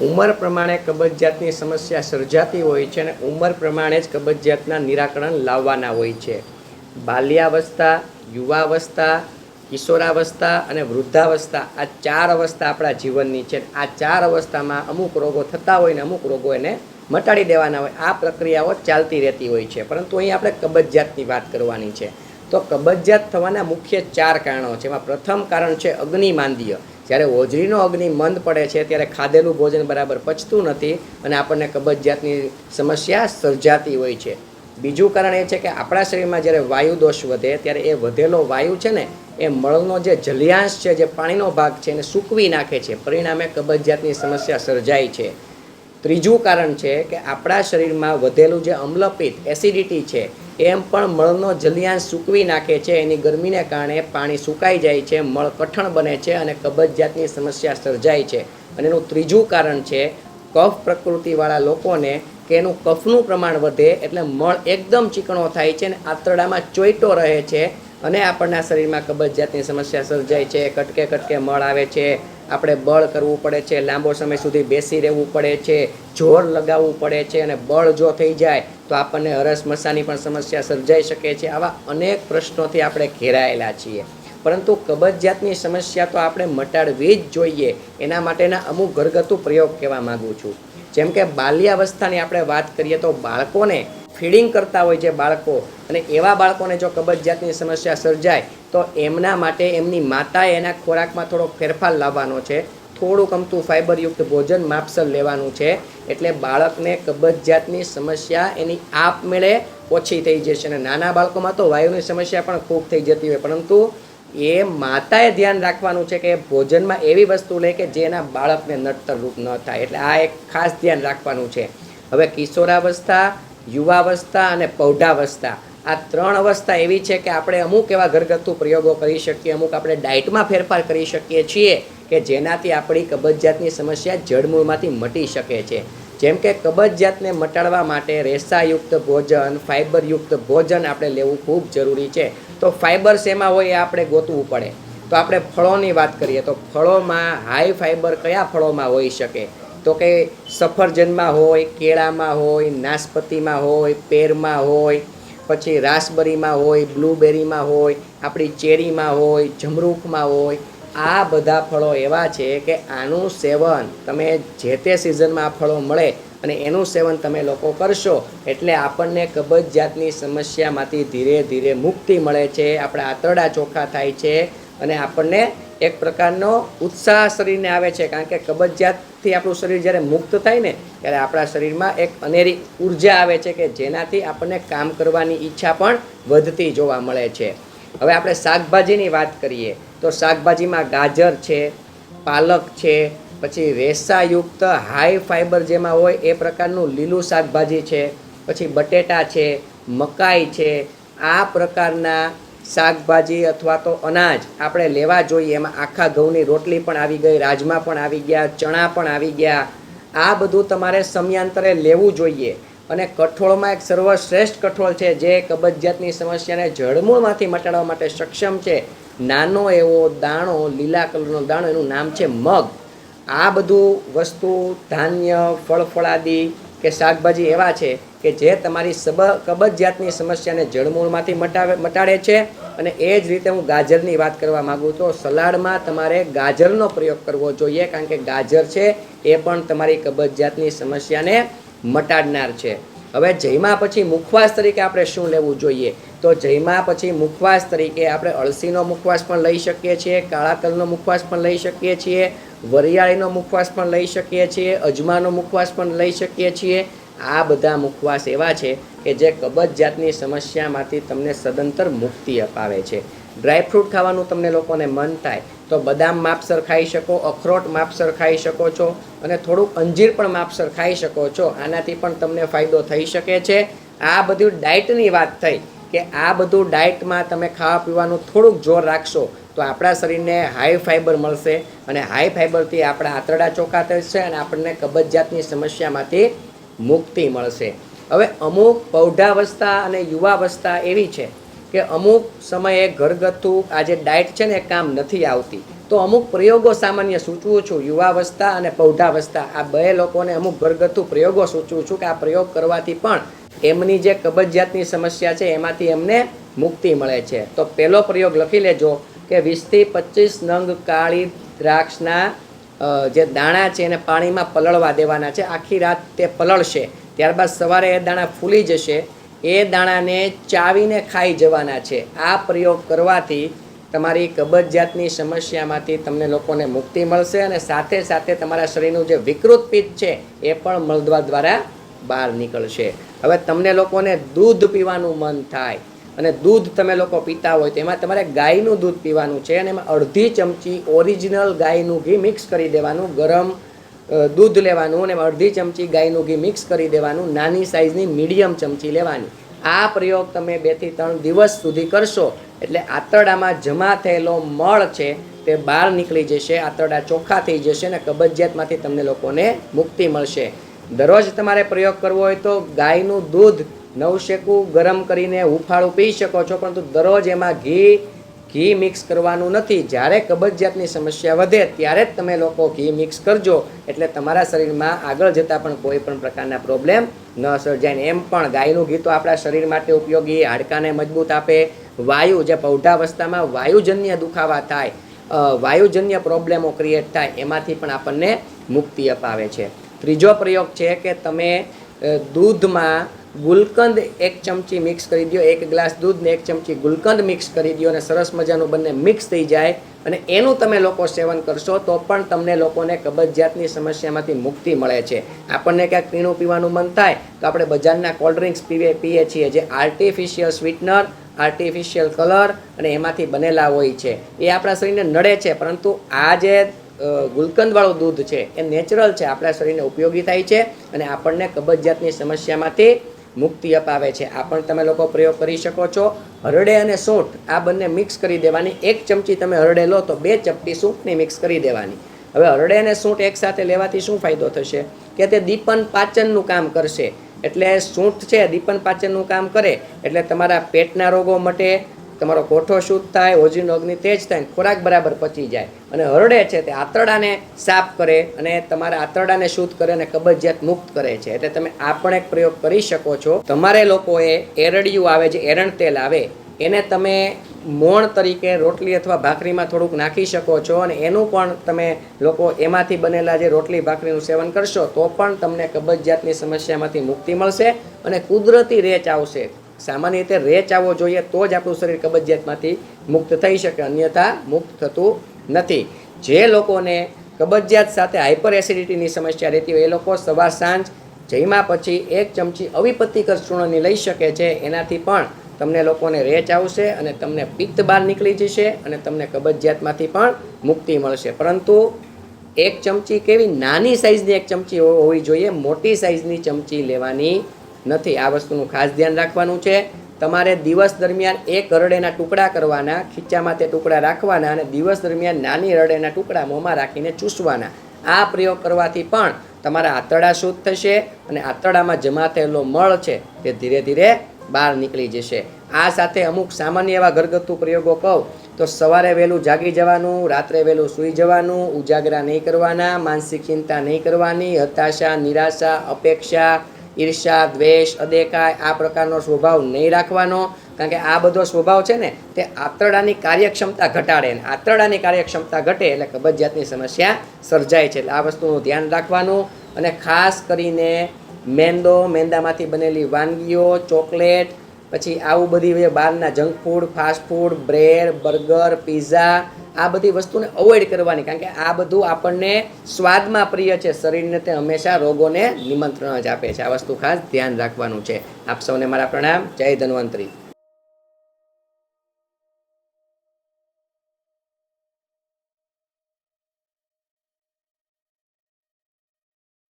ઉંમર પ્રમાણે કબજિયાતની સમસ્યા સર્જાતી હોય છે અને ઉંમર પ્રમાણે જ કબજિયાતના નિરાકરણ લાવવાના હોય છે. બાલ્યાવસ્થા, યુવાવસ્થા, કિશોરાવસ્થા અને વૃદ્ધાવસ્થા આ ચાર અવસ્થા આપણા જીવનની છે. આ ચાર અવસ્થામાં અમુક રોગો થતા હોય ને અમુક રોગો એને મટાડી દેવાના હોય. આ પ્રક્રિયાઓ ચાલતી રહેતી હોય છે. પરંતુ અહીં આપણે કબજિયાતની વાત કરવાની છે. તો કબજિયાત થવાના મુખ્ય ચાર કારણો છે. એમાં પ્રથમ કારણ છે અગ્નિમાંદ્ય. જ્યારે હોજરીનો અગ્નિ મંદ પડે છે, ત્યારે ખાધેલું ભોજન બરાબર પચતું નથી અને આપણને કબજિયાતની સમસ્યા સર્જાતી હોય છે. બીજું કારણ એ છે કે આપણા શરીરમાં જ્યારે વાયુ દોષ વધે, ત્યારે એ વધેલો વાયુ છે ને, એ મળનો જે જલિયાંશ છે, જે પાણીનો ભાગ છે, એને સૂકવી નાખે છે. પરિણામે કબજિયાતની સમસ્યા સર્જાય છે. ત્રીજું કારણ છે કે આપણા શરીરમાં વધેલું જે અમ્લપિત એસિડિટી છે એમ પણ મળનો જલિયાંશ સૂકવી નાખે છે. એની ગરમીને કારણે પાણી સુકાઈ જાય છે, મળ કઠણ બને છે અને કબજિયાતની સમસ્યા સર્જાય છે. અને એનું ત્રીજું કારણ છે, કફ પ્રકૃતિવાળા લોકોને કે એનું કફનું પ્રમાણ વધે એટલે મળ એકદમ ચીકણો થાય છે અને આંતરડામાં ચોઈટો રહે છે. અને આપણના શરીરમાં કબજિયાતની સમસ્યા સર્જાય છે, કટકે કટકે મળ આવે છે, આપણે બળ કરવું પડે છે, લાંબો સમય સુધી બેસી રહેવું પડે છે, જોર લગાવવું પડે છે અને બળ જો થઈ જાય તો આપણને હરસ મસાની પણ સમસ્યા સર્જાઈ શકે છે. આવા અનેક પ્રશ્નોથી આપણે ઘેરાયેલા છીએ. પરંતુ કબજિયાતની સમસ્યા તો આપણે મટાડવી જ જોઈએ. એના માટેના અમુક ઘરગથ્થુ પ્રયોગ કહેવા માગું છું. જેમ કે બાલ્યાવસ્થાની આપણે વાત કરીએ તો બાળકોને ફીડિંગ કરતા હોય છે બાળકો અને એવા બાળકોને જો કબજિયાતની સમસ્યા સર્જાય, તો એમના માટે એમની માતાએ એના ખોરાકમાં થોડો ફેરફાર લાવવાનો છે. થોડુંક અમતું ફાઇબરયુક્ત ભોજન માપસર લેવાનું છે. એટલે બાળકને કબજિયાતની સમસ્યા એની આપમેળે ઓછી થઈ જશે અને નાના બાળકોમાં તો વાયુની સમસ્યા પણ ખૂબ થઈ જતી હોય. પરંતુ એ માતાએ ધ્યાન રાખવાનું છે કે ભોજનમાં એવી વસ્તુ લે કે જેના બાળકને નડતર રૂપ ન થાય. એટલે આ એક ખાસ ધ્યાન રાખવાનું છે. હવે કિશોરાવસ્થા યુવાવસ્થા અને પૌઢાવસ્થા. આ ત્રણ અવસ્થા એવી છે કે આપણે અમુક એવા ઘરગથ્થુ પ્રયોગો કરી શકીએ, અમુક આપણે ડાયટમાં ફેરફાર કરી શકીએ છીએ કે જેનાથી આપણી કબજિયાતની સમસ્યા જડમૂળમાંથી મટી શકે છે. જેમ કે કબજિયાતને મટાડવા માટે રેસાયુક્ત ભોજન ફાઇબરયુક્ત ભોજન આપણે લેવું ખૂબ જરૂરી છે. તો ફાઇબર શેમાં હોય એ આપણે ગોતવું પડે. તો આપણે ફળોની વાત કરીએ તો ફળોમાં હાઈ ફાઇબર કયા ફળોમાં હોઈ શકે? તો કે સફરજનમાં હોય, કેળામાં હોય, નાશપતીમાં હોય, પેરમાં હોય, પછી રાસબરીમાં હોય, બ્લુબેરીમાં હોય, આપણી ચેરીમાં હોય, જમરૂખમાં હોય, આ બધા ફળો એવા છે કે આનું સેવન તમે જે તે સિઝનમાં આ ફળો મળે અને એનું સેવન તમે લોકો કરશો, એટલે આપણને કબજિયાતની સમસ્યામાંથી ધીરે ધીરે મુક્તિ મળે છે, આપણા આંતરડા ચોખ્ખા થાય છે અને આપણને એક પ્રકારનો ઉત્સાહ શરીરને આવે છે, કારણ કે કબજિયાતથી આપણું શરીર જ્યારે મુક્ત થાય ને, ત્યારે આપણા શરીરમાં એક અનેરી ઊર્જા આવે છે કે જેનાથી આપણને કામ કરવાની ઈચ્છા પણ વધતી જોવા મળે છે. હવે આપણે શાકભાજીની વાત કરીએ, તો શાકભાજીમાં ગાજર છે, પાલક છે, પછી રેસાયુક્ત હાઈ ફાઇબર જેમાં હોય એ પ્રકારનું લીલું શાકભાજી છે, પછી બટેટા છે, મકાઈ છે, આ પ્રકારના શાકભાજી અથવા તો અનાજ આપણે લેવા જોઈએ. એમાં આખા ઘઉંની રોટલી પણ આવી ગઈ, રાજમા પણ આવી ગયા, ચણા પણ આવી ગયા. આ બધું તમારે સમયાંતરે લેવું જોઈએ. અને કઠોળમાં એક સર્વશ્રેષ્ઠ કઠોળ છે, જે કબજિયાતની સમસ્યાને જળમૂળમાંથી મટાડવા માટે સક્ષમ છે. નાનો એવો દાણો, લીલા કલરનો દાણો, એનું નામ છે મગ. આ બધું વસ્તુ ધાન્ય, ફળફળાદી કે શાકભાજી એવા છે કે જે તમારી સબ, કબજિયાતની સમસ્યાને જળમૂળમાંથી મટાવે, મટાડે છે અને એ જ રીતે હું ગાજરની વાત કરવા માગું તો સલાડમાં તમારે ગાજરનો પ્રયોગ કરવો જોઈએ કારણ કે ગાજર છે એ પણ તમારી કબજિયાતની સમસ્યાને મટાડનાર છે. હવે જયમાં પછી મુખવાસ તરીકે આપણે શું લેવું જોઈએ? તો જયમાં પછી મુખવાસ તરીકે આપણે અળસીનો મુખવાસ પણ લઈ શકીએ છીએ કાળા તલનો મુખવાસ પણ લઈ શકીએ છીએ, વરિયાળીનો મુખવાસ પણ લઈ શકીએ છીએ, અજમાનો મુખવાસ પણ લઈ શકીએ છીએ. આ બધા મુખવાસ એવા છે કે જે કબજિયાતની સમસ્યામાંથી તમને સદંતર મુક્તિ અપાવે છે. ડ્રાયફ્રૂટ ખાવાનું તમને લોકોને મન થાય તો બદામ માપસર ખાઈ શકો, અખરોટ માપસર ખાઈ શકો છો અને થોડુંક અંજીર પણ માપસર ખાઈ શકો છો. આનાથી પણ તમને ફાયદો થઈ શકે છે. આ બધું ડાયટની વાત થઈ. કે આ બધું ડાયટમાં તમે ખાવા પીવાનું થોડુંક જોર રાખશો, તો આપણા શરીરને હાઈ ફાઇબર મળશે અને હાઈ ફાઇબરથી આપણા આંતરડા ચોખ્ખા થશે અને આપણને કબજિયાતની સમસ્યામાંથી મુક્તિ મળશે. હવે અમુક પૌઢાવસ્થા અને યુવાવસ્થા એવી છે કે અમુક સમયે ઘરગથ્થુ આ જે ડાયટ છે ને કામ નથી આવતી. તો અમુક પ્રયોગો સામાન્ય સૂચવું છું, યુવાવસ્થા અને પૌઢાવસ્થા. આ બે લોકોને અમુક ઘરગથ્થુ પ્રયોગો સૂચવું છું કે આ પ્રયોગ કરવાથી પણ એમની જે કબજિયાતની સમસ્યા છે, એમાંથી એમને મુક્તિ મળે છે. તો પહેલો પ્રયોગ લખી લેજો કે વીસથી પચીસ નંગ કાળી દ્રાક્ષના જે દાણા છે એને પાણીમાં પલળવા દેવાના છે. આખી રાત તે પલળશે. ત્યારબાદ સવારે એ દાણા ફૂલી જશે. એ દાણાને ચાવીને ખાઈ જવાના છે. આ પ્રયોગ કરવાથી તમારી કબજિયાતની સમસ્યામાંથી તમને લોકોને મુક્તિ મળશે અને સાથે સાથે તમારા શરીરનું જે વિકૃત પિત્ત છે, એ પણ મળદવા દ્વારા બહાર નીકળશે. હવે તમને લોકોને દૂધ પીવાનું મન થાય અને દૂધ તમે લોકો પીતા હોય તો એમાં તમારે ગાયનું દૂધ પીવાનું છે અને એમાં અડધી ચમચી ઓરિજિનલ ગાયનું ઘી મિક્સ કરી દેવાનું, ગરમ દૂધ લેવાનું અને અડધી ચમચી ગાયનું ઘી મિક્સ કરી દેવાનું, નાની સાઇઝની મીડિયમ ચમચી લેવાની. આ પ્રયોગ તમે બેથી ત્રણ દિવસ સુધી કરશો એટલે આંતરડામાં જમા થયેલો મળ છે તે બહાર નીકળી જશે, આંતરડા ચોખ્ખા થઈ જશે અને કબજિયાતમાંથી તમને લોકોને મુક્તિ મળશે. દરરોજ તમારે પ્રયોગ કરવો હોય તો ગાયનું દૂધ નવશેકું ગરમ કરીને હુંફાળું પી શકો છો, પરંતુ દરરોજ એમાં ઘી ઘી મિક્સ કરવાનું નથી. જ્યારે કબજિયાતની સમસ્યા વધે, ત્યારે જ તમે લોકો ઘી મિક્સ કરજો. એટલે તમારા શરીરમાં આગળ જતાં પણ કોઈ પણ પ્રકારના પ્રોબ્લેમ ન સર્જાય. ને એમ પણ ગાયનું ઘી તો આપણા શરીર માટે ઉપયોગી, હાડકાને મજબૂત આપે. વાયુ જે પૌઢાવસ્થામાં વાયુજન્ય દુખાવા થાય વાયુજન્ય પ્રોબ્લેમો ક્રિએટ થાય, એમાંથી પણ આપણને મુક્તિ અપાવે છે. ત્રીજો પ્રયોગ છે કે તમે દૂધમાં ગુલકંદ એક ચમચી મિક્સ કરી દો, એક ગ્લાસ દૂધ ને એક ચમચી ગુલકંદ મિક્સ કરી દો અને સરસ મજાનું બંને મિક્સ થઈ જાય અને એનું તમે લોકો સેવન કરશો તો પણ તમને લોકોને કબજિયાતની સમસ્યામાંથી મુક્તિ મળે છે. આપણને ક્યાંક પીણું પીવાનું મન થાય તો આપણે બજારના કોલ્ડ ડ્રિંક્સ પીવે, પીએ છીએ. જે આર્ટિફિશિયલ સ્વીટનર આર્ટિફિશિયલ કલર અને એમાંથી બનેલા હોય છે. એ આપણા શરીરને નડે છે, પરંતુ આ જે ગુલકંદવાળું દૂધ છે, એ નેચરલ છે, આપણા શરીરને ઉપયોગી થાય છે અને આપણને કબજિયાતની સમસ્યામાંથી મુક્તિ અપાવે છે. આ પણ તમે લોકો પ્રયોગ કરી શકો છો. હરડે અને સૂંઠ, આ બંને મિક્સ કરી દેવાની. એક ચમચી તમે હરડે લો તો બે ચપટી સૂંઠની મિક્સ કરી દેવાની. હવે હરડે અને સૂંઠ એકસાથે લેવાથી શું ફાયદો થશે? કે તે દીપન પાચનનું કામ કરશે. એટલે સૂંઠ છે, દીપન પાચનનું કામ કરે. એટલે તમારા પેટના રોગો મટે તમારો કોઠો શુદ્ધ થાય, ઓજીનો અગ્નિ તેજ થાય ખોરાક બરાબર પચી જાય. અને હરડે છે તે આંતરડાને સાફ કરે અને તમારા આંતરડાને શુદ્ધ કરે અને કબજિયાત મુક્ત કરે છે. એટલે તમે આ પણ એક પ્રયોગ કરી શકો છો. તમારે લોકોએ એરડિયું આવે, જે એરણ તેલ આવે, એને તમે મોણ તરીકે રોટલી અથવા ભાખરીમાં થોડુંક નાખી શકો છો અને એનું પણ તમે લોકો એમાંથી બનેલા જે રોટલી ભાખરીનું સેવન કરશો તો પણ તમને કબજિયાતની સમસ્યામાંથી મુક્તિ મળશે અને કુદરતી રેચ આવશે. સામાન્ય રીતે રેચ આવવો જોઈએ તો જ આપણું શરીર કબજિયાતમાંથી મુક્ત થઈ શકે, અન્યથા મુક્ત થતું નથી. જે લોકોને કબજિયાત સાથે હાઇપર એસિડિટીની સમસ્યા રહેતી હોય, એ લોકો સવાર સાંજ જમ્યા પછી એક ચમચી અવિપત્તિકર ચૂર્ણની લઈ શકે છે. એનાથી પણ તમને લોકોને રેચ આવશે અને તમને પિત્ત બહાર નીકળી જશે અને તમને કબજિયાતમાંથી પણ મુક્તિ મળશે. પરંતુ એક ચમચી કેવી નાની સાઇઝની એક ચમચી હોવી જોઈએ, મોટી સાઇઝની ચમચી લેવાની નથી. આ વસ્તુનું ખાસ ધ્યાન રાખવાનું છે. તમારે દિવસ દરમિયાન એક હરડેના ટુકડા કરવાના, ખીચામાં તે ટુકડા રાખવાના અને દિવસ દરમિયાન નાની હરડેના ટુકડા મોંમાં રાખીને ચૂસવાના. આ પ્રયોગ કરવાથી પણ તમારા આંતરડા શુદ્ધ થશે અને આંતરડામાં જમા થયેલો મળ છે તે ધીરે ધીરે બહાર નીકળી જશે. આ સાથે અમુક સામાન્ય એવા ઘરગથ્થુ પ્રયોગો કહું તો સવારે વહેલું જાગી જવાનું, રાત્રે વહેલું સૂઈ જવાનું, ઉજાગરા નહીં કરવાના, માનસિક ચિંતા નહીં કરવાની, હતાશા, નિરાશા, અપેક્ષા ઈર્ષા દ્વેષ, અદેકાય આ પ્રકારનો સ્વભાવ નહીં રાખવાનો. કારણ કે આ બધો સ્વભાવ છે ને, તે આંતરડાની કાર્યક્ષમતા ઘટાડે ને. આંતરડાની કાર્યક્ષમતા ઘટે એટલે કબજિયાતની સમસ્યા સર્જાય છે. એટલે આ વસ્તુનું ધ્યાન રાખવાનું અને ખાસ કરીને મેંદો, મેંદામાંથી બનેલી વાનગીઓ, ચોકલેટ પછી આવું બધી બહારના junk food fast food bread burger pizza આ બધી વસ્તુને અવોઇડ કરવાની. કારણ કે આ બધું આપણને સ્વાદમાં પ્રિય છે. શરીરને તે હંમેશા રોગોને નિમંત્રણ જ આપે છે. આ વસ્તુ ખાસ ધ્યાન રાખવાનું છે. આપ સૌને મારા પ્રણામ. જય ધન્વંતરી.